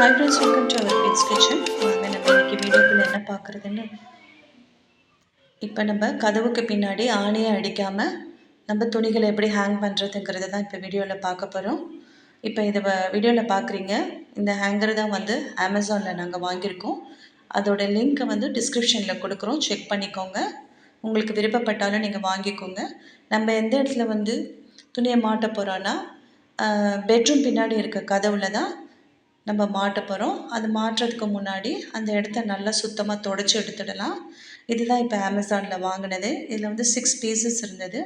Hi friends welcome to our bits kitchen வாங்க நம்ம இன்றைக்கி வீடியோக்குள்ள என்ன பார்க்குறதுன்னு? இப்போ நம்ம கதவுக்கு பின்னாடி ஆணையை அடிக்காமல் நம்ம துணிகளை எப்படி ஹேங் பண்ணுறதுங்கிறத தான் இப்போ வீடியோவில் பார்க்க போகிறோம் இப்போ இதை வீடியோவில் பார்க்குறீங்க. இந்த ஹேங்கர் தான் வந்து அமேசானில் நாங்கள் வாங்கியிருக்கோம். அதோட லிங்க்கை வந்து டிஸ்கிரிப்ஷனில் கொடுக்குறோம். செக் பண்ணிக்கோங்க. உங்களுக்கு விருப்பப்பட்டாலும் நீங்கள் வாங்கிக்கோங்க. நம்ம எந்த இடத்துல வந்து துணியை மாட்ட போகிறோன்னா பெட்ரூம் பின்னாடி இருக்க கதவுல தான் நம்ம மாட்ட போகிறோம் அது மாட்டுறதுக்கு முன்னாடி அந்த இடத்த நல்லா சுத்தமாக தொடச்சி எடுத்துடலாம். இதுதான் இப்போ அமேசானில் வாங்கினது. இதில் வந்து சிக்ஸ் பீசஸ் இருந்தது.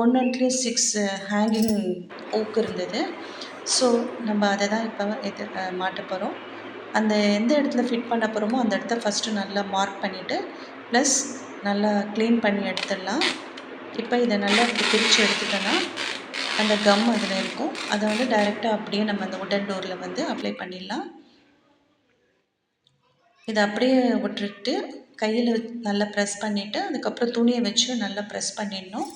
ஒன் ஒன்லேயும் சிக்ஸ் ஹேங்கிங் ஊக்கு இருந்தது. ஸோ நம்ம அதை தான் இப்போ இது மாட்ட போகிறோம் அந்த எந்த இடத்துல ஃபிட் பண்ண போகிறோமோ அந்த இடத்த ஃபஸ்ட்டு நல்லா மார்க் பண்ணிவிட்டு ப்ளஸ் நல்லா க்ளீன் பண்ணி எடுத்துடலாம். இப்போ இதை நல்லா பிரித்து எடுத்துட்டோன்னா அந்த கம் அதில் இருக்கும். அதை வந்து டைரெக்டாக அப்படியே நம்ம அந்த உடன் டோரில் வந்து அப்ளை பண்ணிடலாம். இதை அப்படியே விட்டுட்டு கையில் நல்லா ப்ரெஸ் பண்ணிவிட்டு அதுக்கப்புறம் துணியை வச்சு நல்லா ப்ரெஸ் பண்ணிடணும்.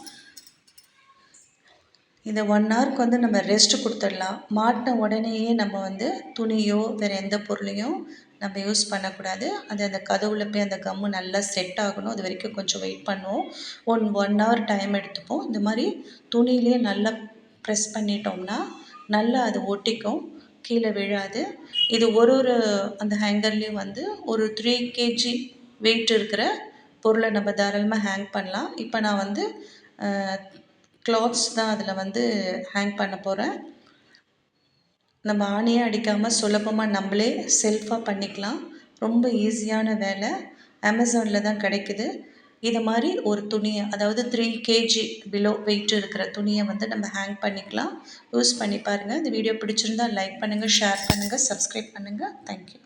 இதை ஒன் ஹவருக்கு வந்து நம்ம ரெஸ்ட் கொடுத்துடலாம். மாட்டின உடனேயே நம்ம வந்து துணியோ வேறு எந்த பொருளையும் நம்ம யூஸ் பண்ணக்கூடாது. அது அந்த கதவுல போய் அந்த கம்மு நல்லா செட் ஆகணும். அது வரைக்கும் கொஞ்சம் வெயிட் பண்ணுவோம். ஒன் ஒன் ஹவர் டைம் எடுத்துப்போம். இந்த மாதிரி துணியிலே நல்லா ப்ரெஸ் பண்ணிட்டோம்னா நல்லா அது ஒட்டிக்கும். கீழே விழாது. இது ஒரு ஒரு அந்த ஹேங்கர்லேயும் வந்து ஒரு த்ரீ கேஜி வெயிட் இருக்கிற பொருளை நம்ம தாராளமாக ஹேங் பண்ணலாம். இப்போ நான் வந்து க்ளாத்ஸ் தான் அதில் வந்து ஹேங் பண்ண போகிறேன் நம்ம ஆணியே அடிக்காமல் சுலபமாக நம்மளே செல்ஃபாக பண்ணிக்கலாம். ரொம்ப ஈஸியான வேலை. அமேசானில் தான் கிடைக்குது. இதை மாதிரி ஒரு துணியை அதாவது த்ரீ கேஜி பிலோ வெயிட் இருக்கிற துணியை வந்து நம்ம ஹேங் பண்ணிக்கலாம். யூஸ் பண்ணி பாருங்கள் இந்த வீடியோ பிடிச்சிருந்தா லைக் பண்ணுங்கள் ஷேர் பண்ணுங்கள் சப்ஸ்கிரைப் பண்ணுங்கள் தேங்க்யூ